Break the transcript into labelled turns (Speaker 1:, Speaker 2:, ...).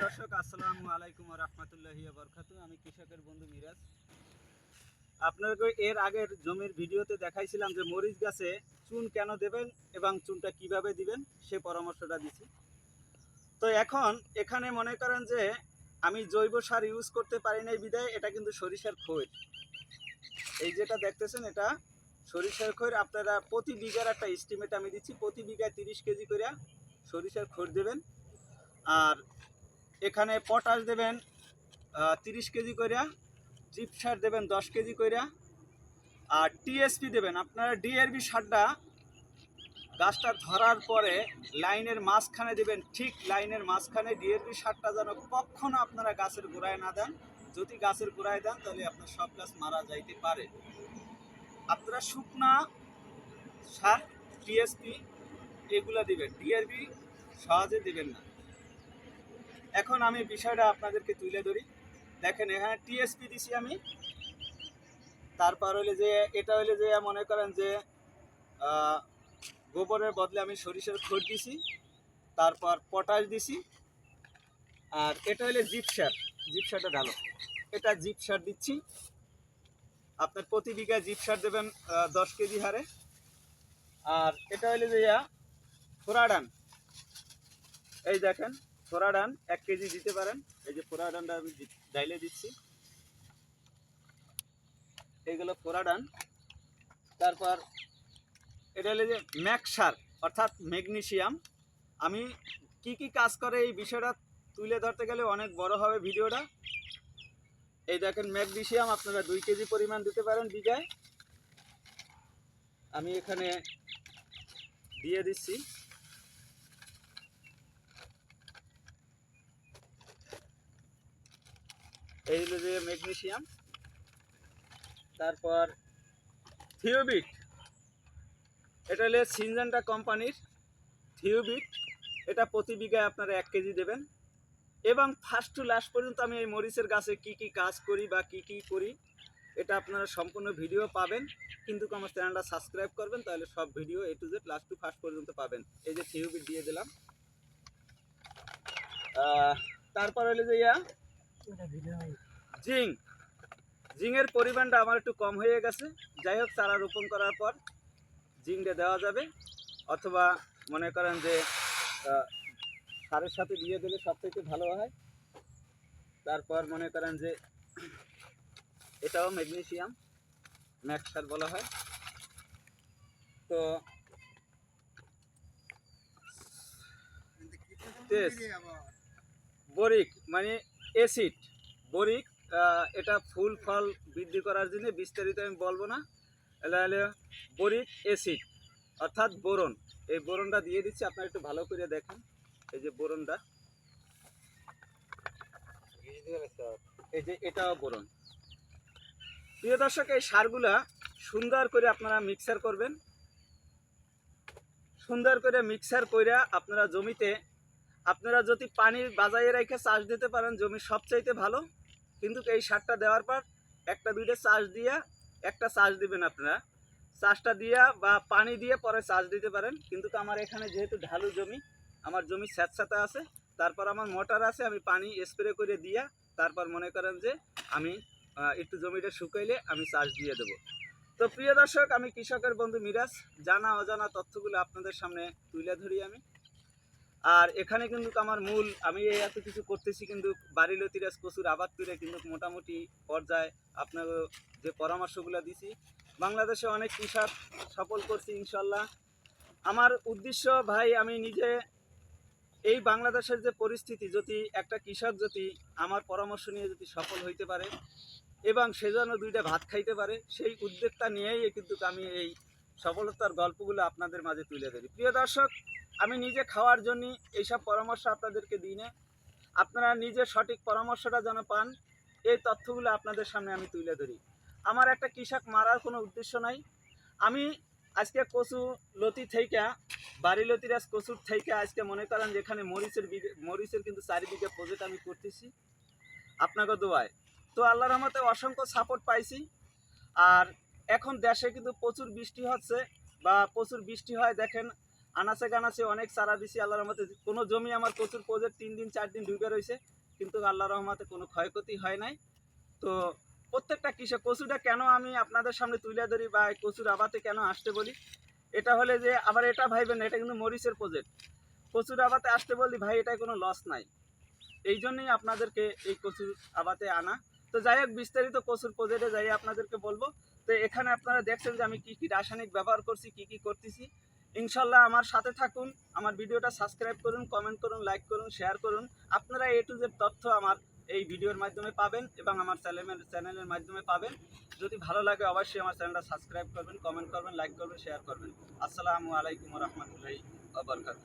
Speaker 1: দর্শক, আসসালামু আলাইকুম রহমতুল্লাহি বরকাতু আমি কৃষকের বন্ধু মিরাজ। আপনাকে এর আগের জমির ভিডিওতে দেখাইছিলাম যে মরিচ গাছে চুন কেন দেবেন এবং চুনটা কীভাবে দিবেন, সে পরামর্শটা দিছি। তো এখন এখানে মনে করেন যে আমি জৈব সার ইউজ করতে পারি নাই বিদায় এটা কিন্তু সরিষার খৈর। এই যেটা দেখতেছেন, এটা সরিষার খৈর আপনারা প্রতি বিঘার একটা এস্টিমেট আমি দিচ্ছি, প্রতি বিঘায় তিরিশ কেজি করে সরিষার খৈর দেবেন। আর এখানে পটাশ দেবেন তিরিশ কেজি কইরা, জিপ সার দেবেন দশ কেজি কইরা, আর টিএসপি দেবেন। আপনারা ডিআরবি সারটা গাছটা ধরার পরে লাইনের মাঝখানে দেবেন, ঠিক লাইনের মাঝখানে ডিআরবি সারটা যেন কখনো আপনারা গাছের গোড়ায় না দেন। যদি গাছের গোড়ায় দেন, তাহলে আপনার সব গাছ মারা যাইতে পারে। আপনারা শুকনা সার, টিএসপি, এগুলা দিবেন। ডিআরবি সহজে দিবেন না। এখন আমি বিষয়টা আপনাদেরকে তুলে ধরি। দেখেন, এখানে টিএসপি দিছি আমি। তারপর হলে যে, এটা হলে যে, মনে করেন যে গোবরের বদলে আমি সরিষার খোট দিছি। তারপর পটাশ দিছি। আর এটা হলে জিপ সার। জিপ সারটা ঢালো। এটা জিপ সার দিচ্ছি। আপনার প্রতি বিঘায় জিপ সার দেবেন দশ কেজি হারে। আর এটা হলে যে, ইয়া, ফোরাডান। এই দেখেন ফোরাডান এক কেজি দিতে পারেন। এই যে ফোরাডানটা আমি দি- ডাইলে দিচ্ছি। এইগুলো ফোরাডান তারপর এটা হলো যে ম্যাকসার অর্থাৎ ম্যাগনেশিয়াম আমি কি কি কাজ করে এই বিষয়টা তুলে ধরতে গেলে অনেক বড় হবে ভিডিওটা। এই দেখেন ম্যাগনেশিয়াম আপনারা দুই কেজি পরিমাণ দিতে পারেন বিঘায়। আমি এখানে দিয়ে দিচ্ছি। এই হলো যে ম্যাগনেসিয়াম তারপর থিওবিট এটা হলো সিনজেন্টা কোম্পানির থিওবিট এটা প্রতি বিঘায় আপনারা এক কেজি দেবেন। এবং ফার্স্ট টু লাস্ট পর্যন্ত আমি এই মরিচের গাছে কি কি কাজ করি বা কি কি করি, এটা আপনারা সম্পূর্ণ ভিডিও পাবেন। কিন্তু আমার চ্যানেলটা সাবস্ক্রাইব করবেন, তাহলে সব video A to Z last to first পর্যন্ত পাবেন। এই যে থিওবিট দিয়ে দিলাম। তারপর হলো যে ইয়া জিং। জিংয়ের পরিমাণটা আমার একটু কম হয়ে গেছে। যাই হোক, চারা রোপণ করার পর জিংটা দেওয়া যাবে। অথবা মনে করেন যে সারের সাথে দিয়ে দিলে সব থেকে ভালো হয়। তারপর মনে করেন যে, এটাও ম্যাগনেশিয়াম ম্যাক্স সার বলা হয়। তো বরিক মানে অ্যাসিড, বরিক এটা ফুল ফল বৃদ্ধি করার জন্য বিস্তারিত আমি বলব না। এটা হলো বরিক অ্যাসিড, অর্থাৎ বোরন। এই বোরনটা দিয়ে দিচ্ছি, আপনারা একটু ভালো করে দেখেন। এই যে বোরনটা। এই যে এটাও বোরন। প্রিয় দর্শক, এই সারগুলা সুন্দর করে আপনারা মিক্সার করবেন। সুন্দর করে মিক্সার করে আপনারা জমিতে আপনারা যদি পানি বাজাইয়ে রেখে চাষ দিতে পারেন জমি সবচাইতে ভালো, কিন্তু এই সারটা দেওয়ার পর একটা, দুইটা চাষ দিয়া একটা চাষ দিবেন আপনারা। চাষটা দিয়া বা পানি দিয়ে পরে চাষ দিতে পারেন, কিন্তু আমার এখানে যেহেতু ঢালু জমি, আমার জমি স্যাঁতস্যাঁতে আছে, তারপর আমার মোটর আছে, আমি পানি স্প্রে করে দিয়া তারপর মনে করেন যে আমি একটু জমিটা শুকাইলে আমি চাষ দিয়ে দেবো। তো প্রিয় দর্শক, আমি কৃষকের বন্ধু মিরাজ। জানা অজানা তথ্যগুলো আপনাদের সামনে তুলে ধরি আমি। আর এখানে কিন্তু আমার মূল, আমি এত কিছু করতেছি কিন্তু বাড়ি লতিরাজ প্রচুর আবাদ করে কিন্তু মোটামুটি পর্যায়ে আপনার যে পরামর্শগুলো দিছি। বাংলাদেশে অনেক কৃষক সফল করছি ইনশাল্লাহ। আমার উদ্দেশ্য, ভাই, আমি নিজে এই বাংলাদেশের যে পরিস্থিতি, যদি একটা কৃষক যদি আমার পরামর্শ নিয়ে যদি সফল হইতে পারে এবং সে যেন দুইটা ভাত খাইতে পারে, সেই উদ্যোগটা নিয়েই কিন্তু আমি এই সফলতার গল্পগুলো আপনাদের মাঝে তুলে ধরি। প্রিয় দর্শক আমি নিজে খাওয়ার জন্য এইসব পরামর্শ আপনাদেরকে দিই না। আপনারা নিজে সঠিক পরামর্শটা যেন পান, এই তথ্যগুলো আপনাদের সামনে আমি তুলে ধরি। আমার একটা কৃষক মারার কোনো উদ্দেশ্য নাই। আমি আজকে কচু লতি থেকে, বাড়ি লতিরাজ কচুর থেকে আজকে মনে করেন যেখানে মরিচের মরিচের কিন্তু চারিদিকে প্রজেক্ট আমি করতেছি। আপনাকে দোয়ায়। তো আল্লাহ রহমতে অসংখ্য সাপোর্ট পাইছি। আর এখন দেশে কিন্তু প্রচুর বৃষ্টি হচ্ছে বা প্রচুর বৃষ্টি হয়, দেখেন আনাচে গানাচে অনেক চারা দিছি আল্লাহর রহমতে। কোনো জমি আমার প্রচুর প্রজেক্ট তিন দিন, চার দিন ডুবে রয়েছে কিন্তু আল্লাহর রহমতে কোনো ক্ষয়ক্ষতি হয় নাই। তো প্রত্যেকটা কৃষক, কচুটা কেন আমি আপনাদের সামনে তুলে ধরি বা কচুর আবাতে কেন আসতে বলি? এটা হলে যে, আবার এটা ভাইবেন এটা কিন্তু মরিচের প্রজেক্ট কচুর আবাতে আসতে বলি ভাই এটাই কোনো লস নাই। এই জন্যই আপনাদেরকে এই কচুর আবাতে আনা। তো যাই হোক, বিস্তারিত কচুর প্রজেক্টে যাই আপনাদেরকে বলব। তো এখানে আপনারা দেখছেন যে আমি কি কি রাসায়নিক ব্যবহার করছি, কি কি করতেছি। ইনশাল্লাহ আমার সাথে থাকুন, আমার ভিডিওটা সাবস্ক্রাইব করুন কমেন্ট করুন লাইক করুন শেয়ার করুন। আপনারা এ টু জেড তথ্য আমার এই ভিডিওর মাধ্যমে পাবেন এবং আমার চ্যানেলের চ্যানেলের মাধ্যমে পাবেন। যদি ভালো লাগে অবশ্যই আমার চ্যানেলটা সাবস্ক্রাইব করবেন কমেন্ট করবেন লাইক করবেন শেয়ার করবেন। আসসালামু আলাইকুম রহমতুল্লাহি আবরকাত